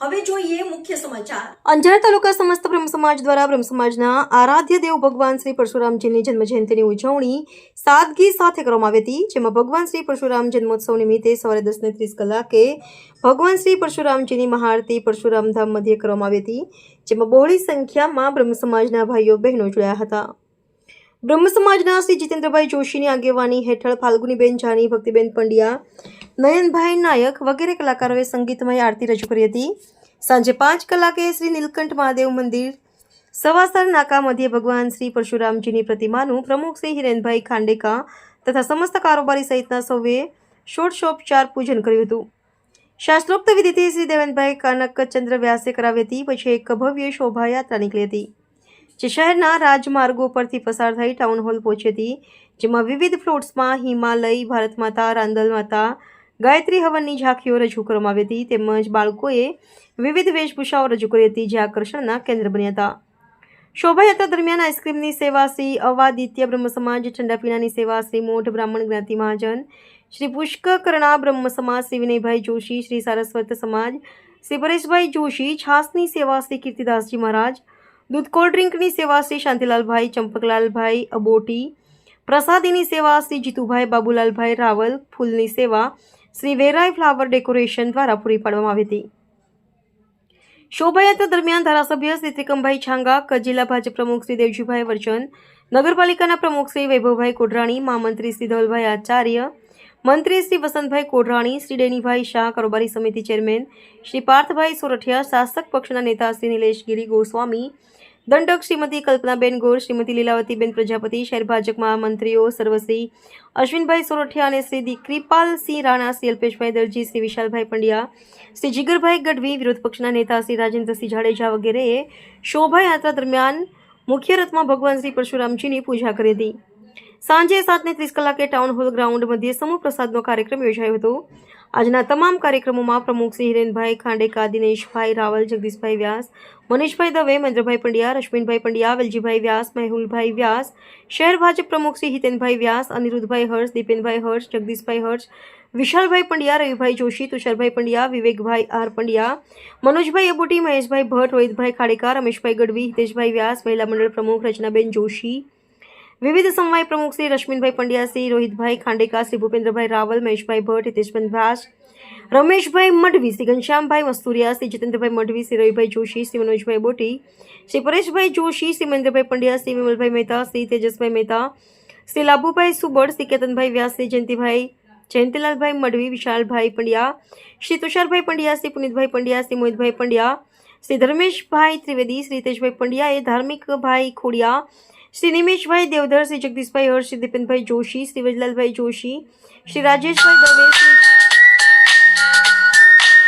હવે જોઈએ મુખ્ય સમાચાર. અંજાર તાલુકા સમસ્ત બ્રહ્મ સમાજ દ્વારા બ્રહ્મ સમાજના આરાધ્ય દેવ ભગવાન શ્રી પરશુરામજીની જન્મ જયંતિની ઉજવણી સાદગી સાથે કરવામાં આવી હતી, જેમાં ભગવાન શ્રી પરશુરામ જન્મોત્સવ નિમિત્તે સવારે દસ ને ત્રીસ કલાકે ભગવાન શ્રી પરશુરામજીની મહાઆરતી પરશુરામ ધામ મધ્યે કરવામાં આવી હતી, જેમાં બહોળી સંખ્યામાં બ્રહ્મ સમાજના ભાઈઓ બહેનો જોડાયા હતા. બ્રહ્મ સમાજના શ્રી જીતેન્દ્રભાઈ જોશીની આગેવાની હેઠળ ફાલ્ગુનીબેન જાની ભક્તિબેન પંડ્યા નયનભાઈ નાયક વગેરે કલાકારોએ સંગીતમય આરતી રજૂ કરી હતી. સાંજે પાંચ કલાકે શ્રી નીલકંઠ મહાદેવ મંદિર, સવાસર નાકા મધ્યે ભગવાન શ્રી પરશુરામજીની પ્રતિમાનું પ્રમુખ શ્રી હિરેનભાઈ ખાંડેકા તથા સમસ્ત કારોબારી સહિતના સૌએ ષોડશોપચાર પૂજન કર્યું હતું. શાસ્ત્રોક્ત વિધિથી શ્રી દેવેનભાઈ કનકચંદ્ર વ્યાસે કરાવી હતી, પછી એક ભવ્ય શોભાયાત્રા નીકળી હતી, જે શહેરના રાજમાર્ગો પરથી પસાર થઈ ટાઉન હોલ પહોંચી હતી, જેમાં વિવિધ ફ્લોટ્સમાં હિમાલય, ભારત માતા, રાંદલ માતા ગાયત્રી હવનની ઝાંખીઓ રજૂ કરવામાં આવી હતી. તેમજ બાળકોએ વિવિધ વેશભૂષાઓ રજૂ કરી હતી, જે આકર્ષણના કેન્દ્ર બન્યા હતા. શોભાયાત્રા દરમિયાન આઈસ્ક્રીમની સેવા શ્રી અવાદિત્ય બ્રહ્મ સમાજ, ઠંડા પીણાની સેવા શ્રી મોઢ બ્રાહ્મણ જ્ઞાતિ મહાજન, શ્રી પુષ્ક કરણા બ્રહ્મ સમાજ, શ્રી વિનયભાઈ જોશી, શ્રી સારસ્વત સમાજ, શ્રી પરેશભાઈ જોશી, છાસની સેવા શ્રી કીર્તિદાસજી મહારાજ, દૂધ કોલ્ડ ડ્રિંકની સેવા શ્રી શાંતિલાલભાઈ, ચંપકલાલભાઈ અબોટી, પ્રસાદીની સેવા શ્રી જીતુભાઈ બાબુલાલભાઈ રાવલ, ફૂલની સેવા શ્રી વેરાય ફ્લાવર ડેકોરેશન દ્વારા પૂરી પાડવામાં આવી હતી. શોભાયાત્રા દરમિયાન ધારાસભ્ય શ્રી ત્રિકમભાઈ છાંગા જિલ્લા ભાજપ પ્રમુખ શ્રી દેવજીભાઈ વર્ચન નગરપાલિકાના પ્રમુખ શ્રી વૈભવભાઈ કોઢરાણી મહામંત્રી શ્રી ધવલભાઈ આચાર્ય, મંત્રી શ્રી વસંતભાઈ કોઢરાણી, શ્રી ડેનીભાઈ શાહ, કારોબારી સમિતિ ચેરમેન શ્રી પાર્થભાઈ સોરઠિયા, શાસક પક્ષના નેતા શ્રી નિલેશ ગિરી ગોસ્વામી દંડક શ્રીમતી કલ્પનાબેન ગોર, શ્રીમતી લીલાવતીબેન પ્રજાપતિ, શહેર ભાજપ મહામંત્રીઓ, સર્વશ્રી અશ્વિનભાઈ સોરઠિયા અને શ્રી કૃપાલસિંહ રાણા, શ્રી અલ્પેશભાઈ દરજી, શ્રી વિશાલભાઈ પંડ્યા, શ્રી જીગરભાઈ ગઢવી વિરોધ પક્ષના નેતા, શ્રી રાજેન્દ્રસિંહ જાડેજા વગેરેએ શોભાયાત્રા દરમિયાન મુખ્ય રથમાં ભગવાન શ્રી પરશુરામજીની પૂજા કરી હતી. સાંજે સાતને ત્રીસ કલાકે ટાઉન હોલ ગ્રાઉન્ડ મધ્યે સમૂહ પ્રસાદનો કાર્યક્રમ યોજાયો હતો. આજના તમામ કાર્યક્રમોમાં પ્રમુખ શ્રી હિરેનભાઈ ખાંડેકા, દિનેશભાઈ રાવલ, જગદીશભાઈ વ્યાસ, મનીષભાઈ દવે મહેન્દ્રભાઈ પંડ્યા, રશ્મિનભાઈ પંડ્યા, વેલજીભાઈ વ્યાસ, મેહુલભાઈ વ્યાસ, શહેર ભાજપ પ્રમુખ શ્રી હિતેનભાઈ વ્યાસ, અનિરુદ્ધભાઈ હર્ષ, દીપેનભાઈ હર્ષ, જગદીશભાઈ હર્ષ, વિશાલભાઈ પંડ્યા, રવિભાઈ જોશી, તુષારભાઈ પંડ્યા, વિવેકભાઈ આર પંડ્યા, મનોજભાઈ અબોટી, મહેશભાઈ ભટ્ટ, રોહિતભાઈ ખાડેકા, રમેશભાઈ ગઢવી, હિતેશભાઈ વ્યાસ, મહિલા મંડળ પ્રમુખ રચનાબેન જોશી વિવિધ સમવાય પ્રમુખ શ્રી રશ્મિનભાઈ પંડ્યા, શ્રી રોહિતભાઈ ખાંડેકા શ્રી ભૂપેન્દ્રભાઈ રાવલ, મહેશભાઈ ભટ્ટ, હિતેશભાઈ વ્યાસ, રમેશભાઈ મઢવી, શ્રી ઘનશ્યામભાઈ મસ્તુરિયા શ્રી જીતેન્દ્રભાઈ મઢવી, શ્રી રવિભાઈ જોશી, શ્રી મનોજભાઈ બોટી, શ્રી પરેશભાઈ જોશી, શ્રી મહેન્દ્રભાઈ પંડ્યા, શ્રી વિમલભાઈ મહેતા, શ્રી તેજસભાઈ મહેતા, શ્રી લાભુભાઈ સુબડ, શ્રી કેતનભાઈ વ્યાસ, શ્રી જયંતિભાઈ, જયંતિલાલભાઈ મઢવી, વિશાલભાઈ પંડ્યા, શ્રી તુષારભાઈ પંડ્યા, શ્રી પુનિતભાઈ પંડ્યા, શ્રી મોહિતભાઈ પંડ્યા, શ્રી ધર્મેશભાઈ ત્રિવેદી, શ્રી તેજભાઈ પંડ્યાએ ધાર્મિકભાઈ ખોડિયા શ્રી નિમેશભાઈ દેવધર, શ્રી જગદીશભાઈ હર્ષ, શ્રી દીપેનભાઈ જોશી, શ્રી વજલાલભાઈ જોશી, શ્રી રાજેશભાઈ દવે, શ્રી